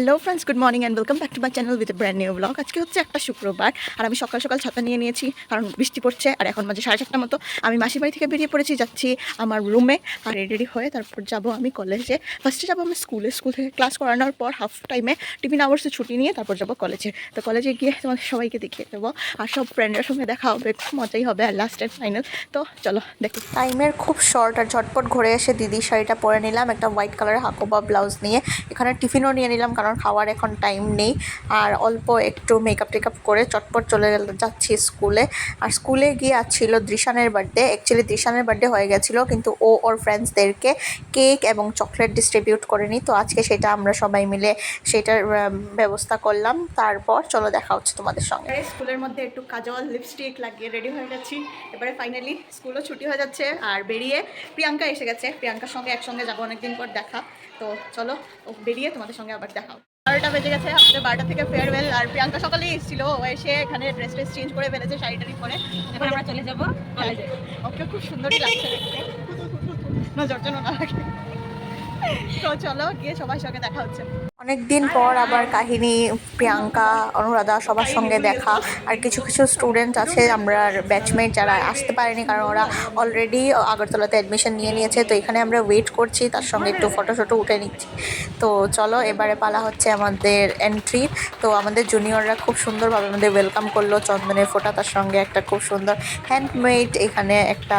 Hello friends good morning and welcome back to my channel with brand new blog আজকে হচ্ছে একটা শুক্রবার আর আমি সকাল সকাল ছাতা নিয়ে নিয়েছি, কারণ বৃষ্টি পড়ছে আর এখন মাঝে সাড়ে চারটার মতো। আমি মাসির বাড়ি থেকে বেরিয়ে পড়েছি, যাচ্ছি আমার রুমে আর রেডি হয়ে তারপর যাব আমি কলেজে ফার্স্টে যাব আমি স্কুলে স্কুল থেকে ক্লাস করানোর পর হাফ টাইমে টিফিন আওয়ার্সে ছুটি নিয়ে তারপর যাব কলেজে তো কলেজে গিয়ে তোমাদের সবাইকে দেখিয়ে দেবো। আর সব ফ্রেন্ডের সঙ্গে দেখা হবে, খুব মজাই হবে আর লাস্ট অ্যান্ড ফাইনাল তো চলো দেখি। টাইমের খুব শর্ট আর ঝটপট ঘুরে এসে দিদির শাড়িটা পরে নিলাম, একটা হোয়াইট কালারের হাকোবা ব্লাউজ নিয়ে। এখানে টিফিনও নিয়ে নিলাম, কারণ খাওয়ার এখন টাইম নেই। আর অল্প একটু মেকআপ টেকআপ করে চটপট চলে যাচ্ছি স্কুলে আর স্কুলে গিয়ে আজ ছিল দৃশানের বার্থডে অ্যাকচুয়ালি দৃশানের বার্থডে হয়ে গেছিল, কিন্তু ও ওর ফ্রেন্ডসদেরকে কেক এবং চকলেট ডিস্ট্রিবিউট করেনি। তো আজকে সেটা আমরা সবাই মিলে সেটার ব্যবস্থা করলাম। তারপর চলো দেখা হচ্ছে তোমাদের সঙ্গে। স্কুলের মধ্যে একটু কাজল লিপস্টিক লাগিয়ে রেডি হয়ে গেছি। এবারে ফাইনালি স্কুলও ছুটি হয়ে যাচ্ছে। আর বেরিয়ে প্রিয়াঙ্কা এসে গেছে। প্রিয়াঙ্কার সঙ্গে একসঙ্গে যাব অনেকদিন পর দেখা। তো চলো বেরিয়ে তোমাদের সঙ্গে আবার দেখাও বারোটা বেজে গেছে, আমাদের বারোটা থেকে ফেয়ারওয়েল আর প্রিয়াঙ্কা সকালেই এসেছিল। এসে এখানে ড্রেস ট্রেস চেঞ্জ করে ফেলেছে শাড়ি টাড়ি পরে। এখন আমরা চলে যাব ওকে, খুব সুন্দরই লাগছে দেখতে। নজর জন্য না লাগে। তো চলো, গিয়ে সবার সঙ্গে দেখা হচ্ছে। অনেকদিন পর আবার কাহিনী, প্রিয়াঙ্কা, অনুরাধা সবার সঙ্গে দেখা। আর কিছু কিছু স্টুডেন্ট আছে, আমরা ব্যাচমেট যারা আসতে পারেনি কারণ ওরা অলরেডি আগরতলাতে অ্যাডমিশন নিয়ে নিয়েছে। তো এখানে আমরা ওয়েট করছি, তার সঙ্গে একটু ফটো ফটো উঠে নিচ্ছি। তো চলো, এবারে পালা হচ্ছে আমাদের এন্ট্রি তো আমাদের জুনিয়ররা খুব সুন্দরভাবে আমাদের ওয়েলকাম করল, চন্দনের ফোটা তার সঙ্গে একটা খুব সুন্দর হ্যান্ডমেড এখানে একটা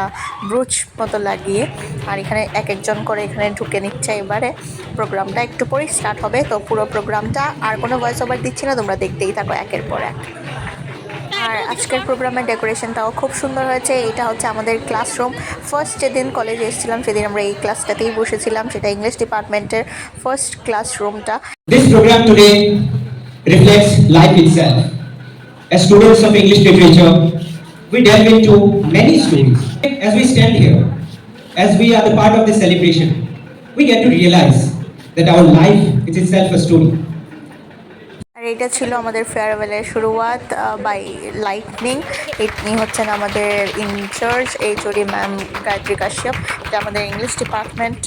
ব্রুচ মতো লাগিয়ে। আর এখানে এক একজন করে এখানে ঢুকে নিচ্ছে। এবারে প্রোগ্রামটা একটু পরেই স্টার্ট হবে। তো পুরো প্রোগ্রামটা আর কোনো ভয়েস ওভার দিচ্ছি না, তোমরা দেখতেই থাকো একের পর এক। আর আজকের প্রোগ্রামের ডেকোরেশনটাও খুব সুন্দর হয়েছে, এটা হচ্ছে আমাদের ক্লাসরুম ফার্স্ট যেদিন কলেজে এসেছিলাম, সেদিন আমরা এই ক্লাসটাতেই বসেছিলাম, সেটা ইংলিশ ডিপার্টমেন্টের first ক্লাসরুমটা this programme today reflects life itself as students of English literature we part of the celebration we get that our life is itself a story. আর এটা ছিল আমাদের ফেয়ারওয়েলের শুরুয়াত বাই লাইটনিং ইটনি হচ্ছেন আমাদের incharge HOD ma'am Gayatri Kashyap, এটা আমাদের English department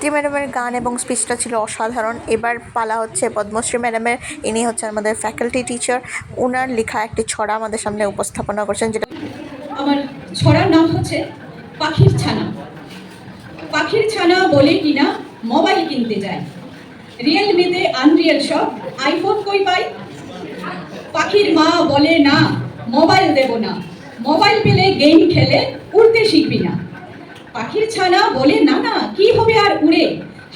Gayatri ম্যাডামের গান এবং স্পিচটা ছিল অসাধারণ। এবার পালা হচ্ছে পদ্মশ্রী ম্যাডামের। ইনি হচ্ছেন আমাদের ফ্যাকাল্টি টিচার ওনার লেখা একটি ছড়া আমাদের সামনে উপস্থাপনা করছেন, যেটা আমার ছড়ার নাম হচ্ছে পাখির ছানা। পাখির ছানা বলে কিনা মোবাইল কিনতে যায়। রিয়েলমিতে আনরিয়েল সব। আইফোন কই পাই? পাখির মা বলে না, মোবাইল দেব না। মোবাইল পেলে গেম খেলে উড়তে শিখবি না। পাখির ছানা বলে না না কি হবে আর উড়ে?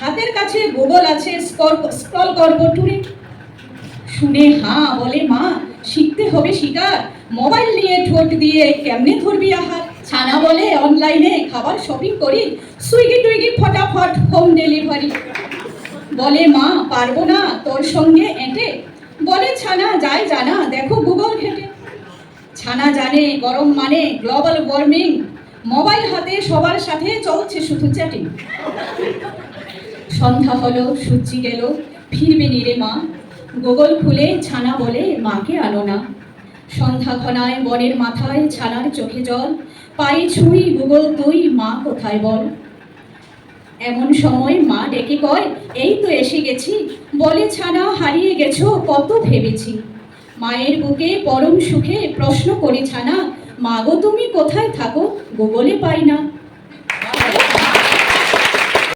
হাতের কাছে গুগল আছে স্কল করব টুরে শুনে হ্যাঁ বলে মা, শিখতে হবে শিকার। মোবাইল নিয়ে ঠোঁট দিয়ে কেমনে ধরবি আহার? ছানা বলে, অনলাইনে খাবার শপিং করি, সুইগি টুইগি ফটাফট হোম ডেলিভারি বলে মা, পারব না তোর সঙ্গে এঁটে। বলে ছানা যায় জানা, দেখো গুগল ঘেটে। ছানা জানে গরম মানে গ্লোবাল ওয়ার্মিং মোবাইল হাতে সবার সাথে চলছে শুধু চ্যাটিং। সন্ধ্যা হলো, সূর্যি গেল, ফিরবে নিরে মা। গোগল খুলে ছানা বলে মাকে আনো না। সন্ধ্যা ঘনায় বনের মাথায় ছানার চোখে জল। পায়ে ছুঁই গুগল তুই, মা কোথায় বল? এমন সময় মা ডেকে কয়, এই তো এসে গেছি। বলে ছানা, হারিয়ে গেছো, কত ভেবেছি। মায়ের বুকে পরম সুখে প্রশ্ন করি ছানা মা গো তুমি কোথায় থাকো? গুগলে পাই না।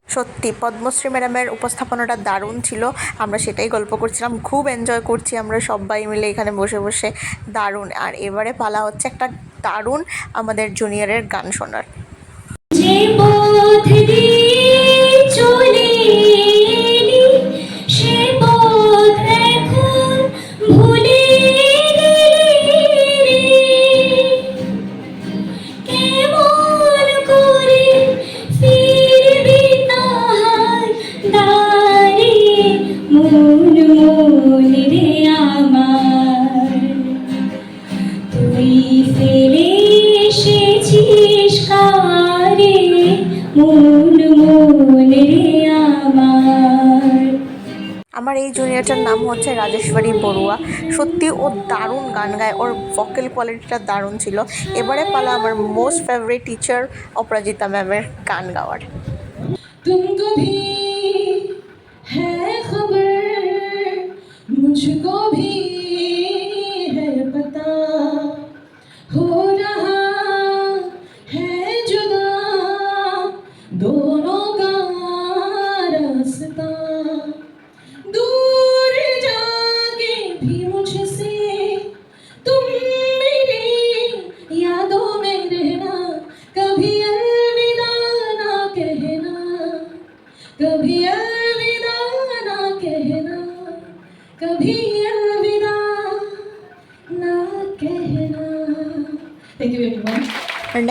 সত্যি পদ্মশ্রী ম্যাডামের উপস্থাপনাটা দারুণ ছিল। আমরা সেটাই গল্প করছিলাম খুব এনজয় করছি আমরা সবাই মিলে এখানে বসে বসে। দারুণ। আর এবারে পালা হচ্ছে একটা দারুণ আমাদের জুনিয়রের গান শোনার। আমার এই জুনিয়রটার নাম হচ্ছে রাজেশ্বরী বড়ুয়া সত্যি ও দারুণ গান গায় ওর ভোকাল কোয়ালিটিটা দারুণ ছিল এবারে পালা আমার মোস্ট ফেভারিট টিচার অপরাজিতা ম্যামের গান গাওয়ার तुमको भी है खबर मुझको भी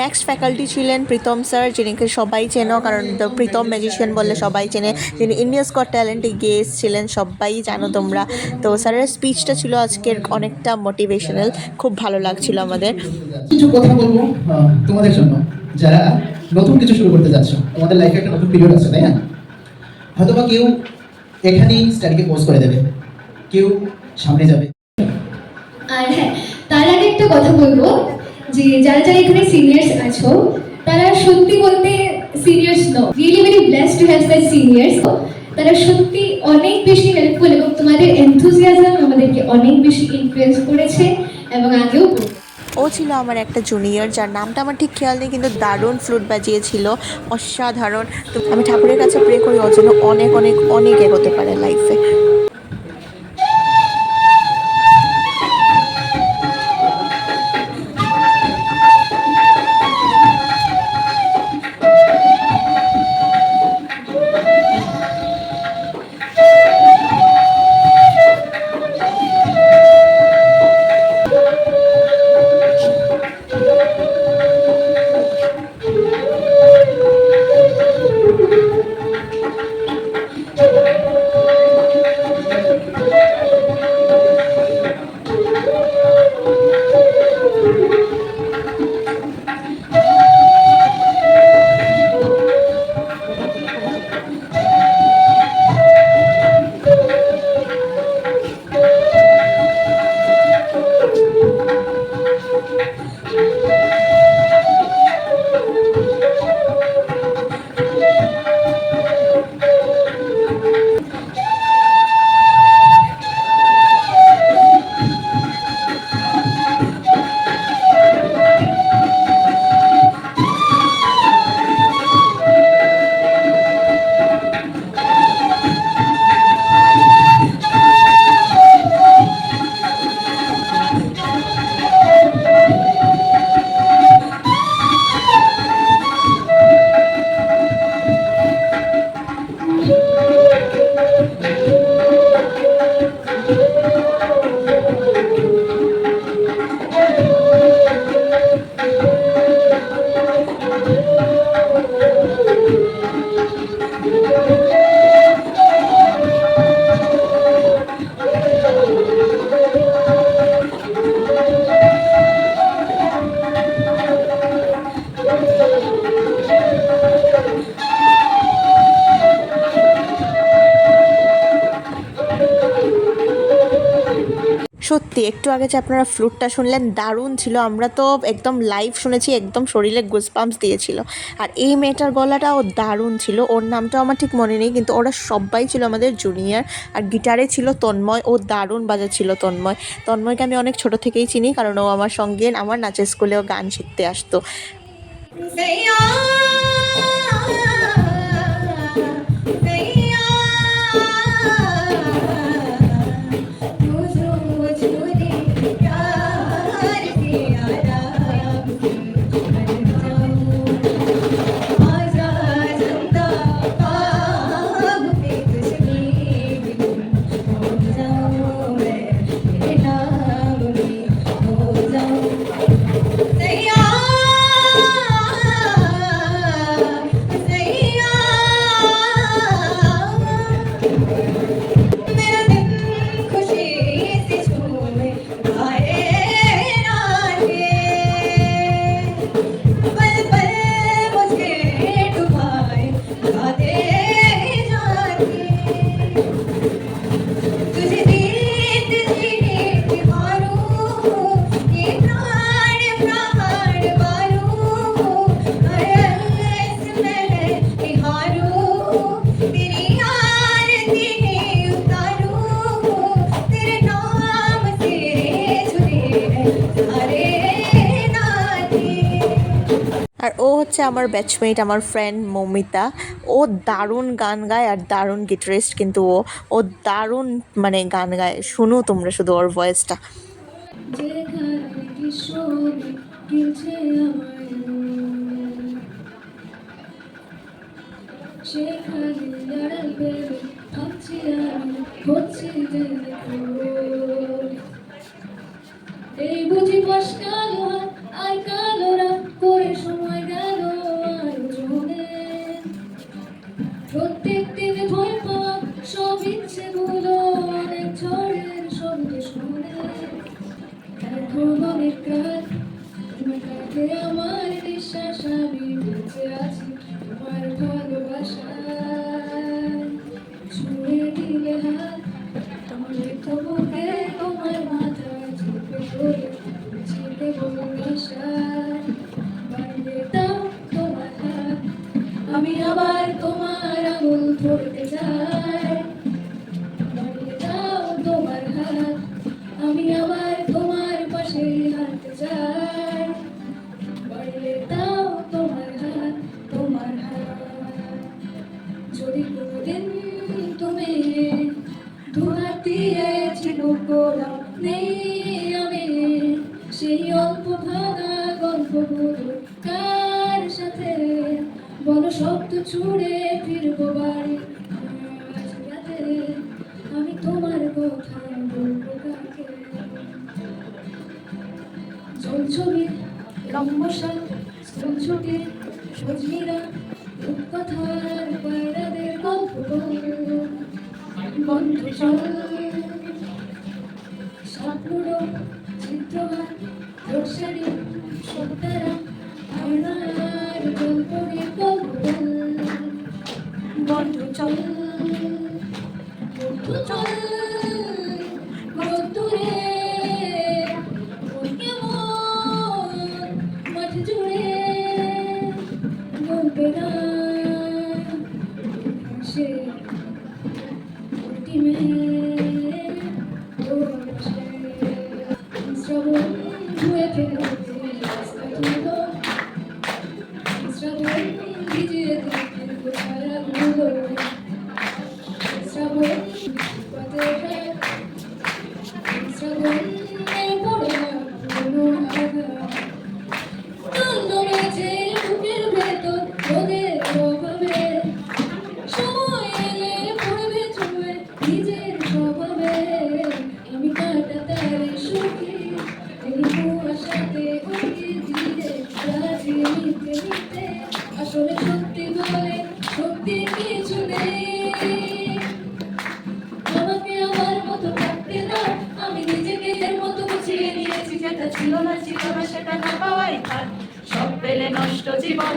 নেক্সট ফ্যাকাল্টি ছিলেন প্রীতম স্যার যিনিকে সবাই চেনো কারণ প্রীতম ম্যাজিশিয়ান বললে সবাই চেনে। যিনি ইন্ডিয়াস গট ট্যালেন্টে গেস্ট ছিলেন সবাই জানো তোমরা। তো স্যারের স্পিচটা ছিল আজকের অনেকটা মোটিভেশনাল খুব ভালো লাগছিল আমাদের। কিছু কথা বলব তোমাদের জন্য যারা নতুন কিছু শুরু করতে যাচ্ছ। তোমাদের লাইফে একটা নতুন পিরিয়ড আছে তাই না? হয়তোবা কেউ এখানেই স্টাডিকে পোস্ট করে দেবে। কেউ সামনে যাবে। আর হ্যাঁ তার আগে একটা কথা বলব। যে যারা যারা এখানে সিনিয়র্স আছো, তারা সত্যি বলতে seniors no really very blessed to have that seniors তারা সত্যি অনেক বেশি হেল্পফুল এবং তোমাদের এনথুজিয়াজম আমাদেরকে অনেক বেশি ইনফ্লুয়েন্স করেছে এবং আগেও ও ছিল আমার একটা জুনিয়র যার নামটা আমার ঠিক খেয়াল নেই, কিন্তু দারুণ ফ্লুট বাজিয়েছিল। অসাধারণ। তো আমি ঠাকুরের কাছে প্রে করি ওর জন্য অনেক অনেক অনেক এগোতে পারে লাইফে আগে যে আপনারা ফ্লুটটা শুনলেন, দারুণ ছিল। আমরা তো একদম লাইভ শুনেছি, একদম শরীরে গুসপাম্পস দিয়েছিল। আর এই মেয়েটার গলাটাও দারুণ ছিল। ওর নামটাও আমার ঠিক মনে নেই, কিন্তু ওরা সবাই ছিল আমাদের জুনিয়র আর গিটারে ছিল তন্ময়। ও দারুণ বাজাচ্ছিল তন্ময়। তন্ময়কে আমি অনেক ছোট থেকেই চিনি, কারণ ও আমার সঙ্গে, আমার নাচের স্কুলেও গান শিখতে আসতো। হচ্ছে আমার ব্যাচমেট আমার ফ্রেন্ড মৌমিতা। ও দারুণ গান গায় আর দারুণ গিটারিস্ট কিন্তু ও। ও দারুণ মানে গান গায়। শুনো তোমরা শুধু ওর ভয়েসটা সেখানে এই বুঝি পাশ কালো হাত আর কালো রাত করে সময় গেল আয়োজনে স্কুল ছুটি সজনীরা রূপকথার পায়রাদের গল্প বন্ধু চল সাপুরো চিত্রহার রোসারি সত্তারা আয়নার গল্প বল বন্ধু চল। 姐姐 যেটা ছিল না ছিল না সেটা না পাওয়াই থাক সব পেলে নষ্ট জীবন।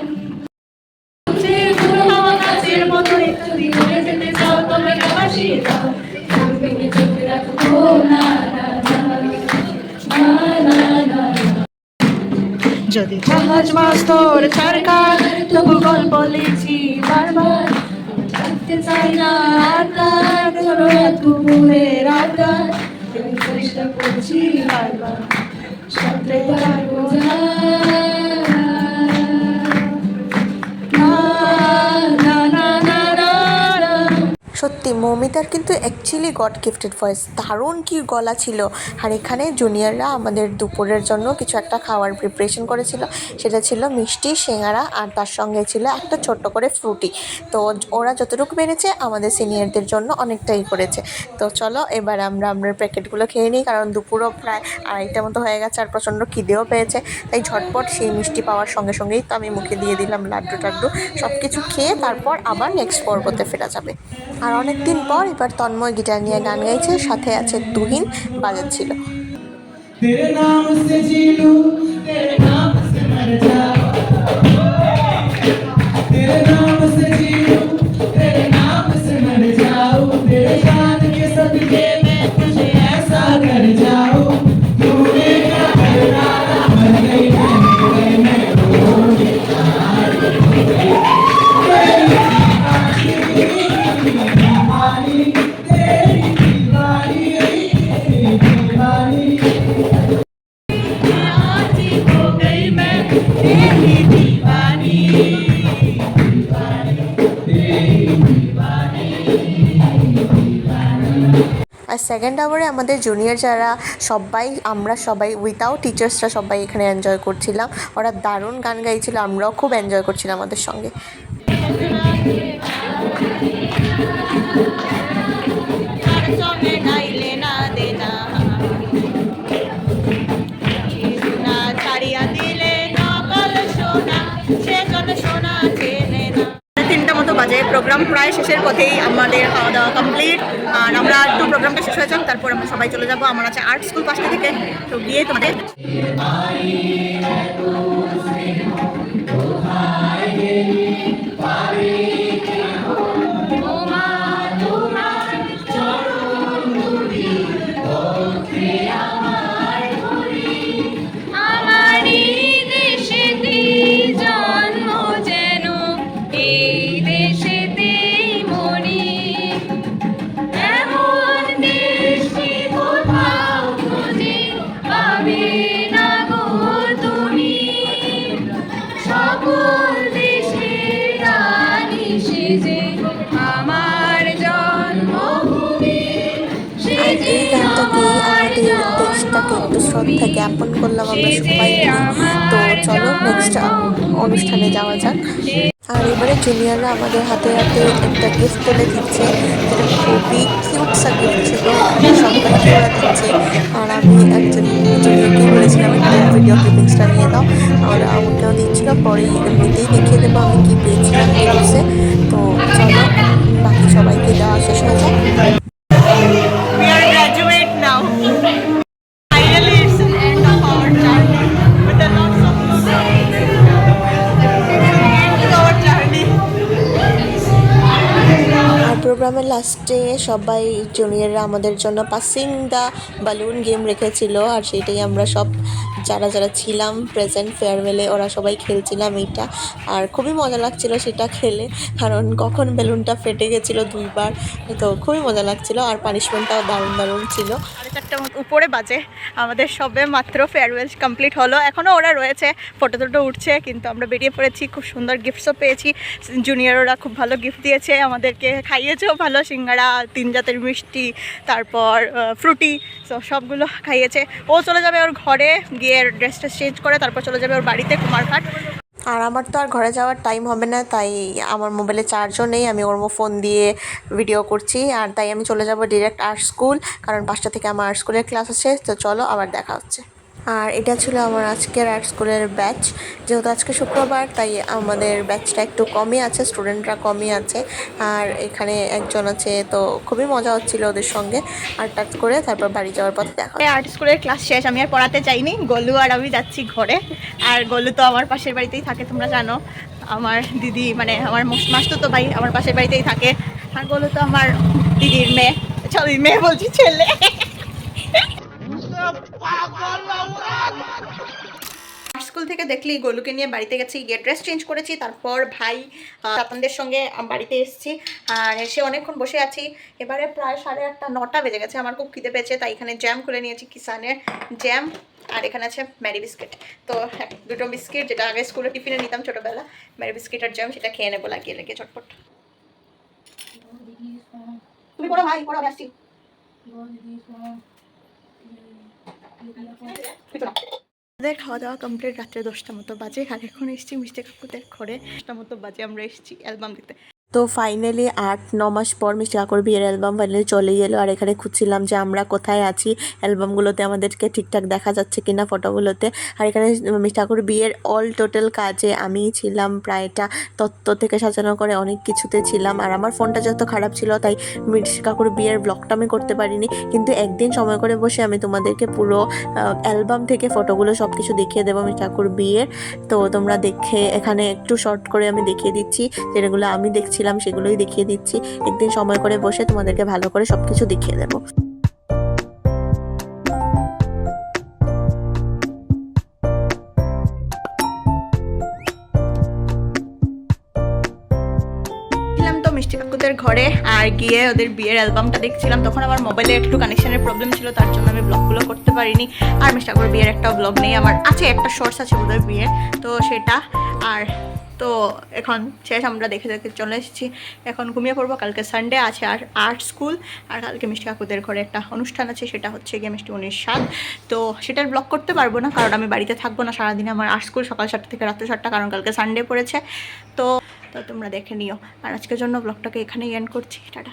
যদি জাহাজ মাস্তর সরকার তবু গল্প লিখছি বারবার। থাকতে চাই না ধরো দুপুরের আকার। চেষ্টা করছি বারবার। সাথে সত্যি, মৌমিতার কিন্তু অ্যাকচুয়ালি গড গিফটেড ভয়েস দারুণ কি গলা ছিল। আর এখানে জুনিয়ররা আমাদের দুপুরের জন্য কিছু একটা খাওয়ার প্রিপারেশন করেছিল। সেটা ছিল মিষ্টি, সিঙ্গারা আর তার সঙ্গে ছিল একটা ছোট্ট করে ফ্রুটি তো ওরা যতটুকু পেরেছে আমাদের সিনিয়রদের জন্য অনেকটাই করেছে। তো চলো, এবার আমরা আমরা প্যাকেটগুলো খেয়ে নিই, কারণ দুপুরও প্রায় আড়াইটা মতো হয়ে গেছে আর প্রচণ্ড খিদেও পেয়েছে। তাই ঝটপট সেই মিষ্টি পাওয়ার সঙ্গে সঙ্গেই তো আমি মুখে দিয়ে দিলাম লাড্ডু টাড্ডু সব কিছু খেয়ে তারপর আবার নেক্সট পর্বতে ফেরা যাবে। আর অনেক দিন পর এবার তন্ময় গিটার নিয়ে গান গাইছে সাথে আছে তুহিন বাজাচ্ছিল तेरे नाम से जी लूं तेरे नाम से मर जाऊं সেকেন্ড আওয়ারে আমাদের জুনিয়র যারা সবাই, আমরা সবাই উইথাউট টিচার্সরা সবাই এখানে এনজয় করছিলাম। ওরা দারুণ গান গাইছিল, আমরাও খুব এনজয় করছিলাম আমাদের সঙ্গে। প্রোগ্রাম প্রায় শেষের পথেই আমাদের খাওয়া দাওয়া কমপ্লিট আর আমরা একটু প্রোগ্রামটা শেষ হয়ে তারপর আমরা সবাই চলে যাব। আমার আছে আর্ট স্কুল পাশটা থেকে, তো গিয়ে তোমাদের তো চলো নেক্সট অনুষ্ঠানে যাওয়া যাক। আর এবারে জুনিয়ররা আমাদের হাতে হাতে একটা গিফট তুলে দিচ্ছে। যেটা খুবই কিউট সা গিফট ছিল। সবাইকে ওরা দিচ্ছে। আর আমি একজন জুনিয়রকে বলেছিলাম, একটু ভিডিও ক্লিপিংসটা নিয়ে দাও আর আমাকেও দিচ্ছিল। পরে এমনিতেই দেখিয়ে দেবো আমি কী পেয়েছিলাম তো চলো, বাকি সবাইকে দেওয়া শেষ হয়ে যাক। প্রোগ্রামের লাস্টে সবাই জুনিয়ররা আমাদের জন্য পাসিং দ্য বালুন গেম রেখেছিল আর সেটাই আমরা সব যারা যারা ছিলাম প্রেজেন্ট ফেয়ারওয়েলে ওরা সবাই খেলছিলাম এইটা। আর খুবই মজা লাগছিল সেটা খেলে, কারণ কখন বেলুনটা ফেটে গেছিল দুইবার, তো খুবই মজা লাগছিল আর পানিশমেন্টটাও দারুণ দারুণ ছিল। মতো, উপরে বাজে, আমাদের সবে মাত্র ফেয়ারওয়েল কমপ্লিট হলো। এখনও ওরা রয়েছে ফটো টটো উঠছে, কিন্তু আমরা বেরিয়ে পড়েছি, খুব সুন্দর গিফটসও পেয়েছি। জুনিয়ররা খুব ভালো গিফট দিয়েছে, আমাদেরকে খাইয়েছেও ভালো, সিঙ্গারা, তিন জাতের মিষ্টি, তারপর ফ্রুটি সবগুলো খাইয়েছে। ও চলে যাবে ওর ঘরে, গিয়ে ড্রেসটা চেঞ্জ করে তারপর চলে যাবে ওর বাড়িতে কুমারঘাট। আর আমার তো আর ঘরে যাওয়ার টাইম হবে না, তাই আমার মোবাইলে চার্জও নেই, আমি ওর ফোন দিয়ে ভিডিও করছি, আর তাই আমি চলে যাব ডিরেক্ট আর্ট স্কুল কারণ পাঁচটা থেকে আমার আর্ট স্কুলের ক্লাস আছে, তো চলো আবার দেখা হচ্ছে। আর এটা ছিল আমার আজকের আর্ট স্কুলের ব্যাচ যেহেতু আজকে শুক্রবার, তাই আমাদের ব্যাচটা একটু কমই আছে স্টুডেন্টরা কমই আছে। আর এখানে একজন আছে, তো খুবই মজা হচ্ছিল ওদের সঙ্গে। আর্ট টার্ট করে তারপর বাড়ি যাওয়ার পথে দেখা আর্ট স্কুলের ক্লাস শেষ, আমি আর পড়াতে চাইনি গলু আর আমি যাচ্ছি ঘরে। আর গলু তো আমার পাশের বাড়িতেই থাকে, তোমরা জানো। আমার দিদি মানে আমার মাস্তো তো ভাই, আমার পাশের বাড়িতেই থাকে। আর গলু তো আমার দিদির মেয়ে, সরি, মেয়ে বলছি ছেলে। স্কুল থেকে দেখলি গোলুকে নিয়ে বাড়িতে গেছি, গিয়ে ড্রেস চেঞ্জ করেছি, তারপর ভাই চাতানদের সঙ্গে বাড়িতে এসেছি, আর এসে অনেকক্ষণ বসে আছি। এবারে প্রায় সাড়ে আটটা, নটা বেজে গেছে, আমার খুব খিদে পেয়েছে, তাই এখানে জ্যাম খুলে নিয়েছি কিষানের জ্যাম আর এখানে আছে ম্যারি বিস্কিট তো এক- দুটো বিস্কিট যেটা আগে স্কুলে টিফিনে নিতাম ছোটোবেলা ম্যারি বিস্কিট আর জ্যাম সেটা খেয়ে নেব, লাগিয়ে লেগে চটপট তুমি পড়ো ভাই, পড়ো আমাদের খাওয়া দাওয়া কমপ্লিট রাত্রে দশটা মতো বাজে, আর এখন এসেছি মিষ্টি কাকুদের ঘরে। দশটা মতো বাজে আমরা এসেছি অ্যালবাম দিতে তো ফাইনালি আট, ন মাস পর মিষ্টি কাকুর বিয়ের অ্যালবাম ফাইনালি চলে এলো। আর এখানে খুঁজছিলাম যে আমরা কোথায় আছি অ্যালবামগুলোতে আমাদেরকে ঠিকঠাক দেখা যাচ্ছে কিনা ফটোগুলোতে আর এখানে মিষ্টি কাকুর বিয়ের অল টোটাল কাজে আমি ছিলাম প্রায়টা তত্ত্ব থেকে সাজানো করে অনেক কিছুতে ছিলাম। আর আমার ফোনটা যত খারাপ ছিল তাই মিষ্টি কাকুর বিয়ের ব্লগটা আমি করতে পারিনি। কিন্তু একদিন সময় করে বসে আমি তোমাদেরকে পুরো অ্যালবাম থেকে ফটোগুলো সব কিছু দেখিয়ে দেবো মিষ্টি কাকুর বিয়ের। তো তোমরা দেখে এখানে একটু শর্ট করে আমি দেখিয়ে দিচ্ছি, যেগুলো আমি দেখছিলাম সেগুলোই দেখিয়ে দিচ্ছি। একদিন সময় করে বসে তোমাদেরকে ভালো করে সব কিছু দেখিয়ে দেবো। মিষ্টি ঘরে আর গিয়ে ওদের বিয়ের অ্যালবামটা দেখছিলাম। তখন আমার মোবাইলে একটু কানেকশনের প্রবলেম ছিল, তার জন্য আমি ব্লগগুলো করতে পারিনি। আর মিষ্টি কাকুর বিয়ের একটা ব্লগ নেই, আমার আছে একটা শর্টস আছে ওদের বিয়ের, তো সেটা। আর তো এখন শেষ, আমরা দেখে দেখে চলে এসেছি। এখন ঘুমিয়ে পড়ব, কালকে সানডে আছে আর আর্ট স্কুল, আর কালকে মিষ্টি কাকুদের ঘরে একটা অনুষ্ঠান আছে, সেটা হচ্ছে গিয়ে মিষ্টি উনিশ সাত তো সেটার ব্লগ করতে পারব না, কারণ আমি বাড়িতে থাকব না সারাদিন আমার আর্ট স্কুল সকাল সাতটা থেকে রাত্রে সাতটা, কারণ কালকে সানডে পড়েছে। তো তো তোমরা দেখে নিও। আর আজকের জন্য ব্লগটাকে এখানেই এন্ড করছি। টাটা।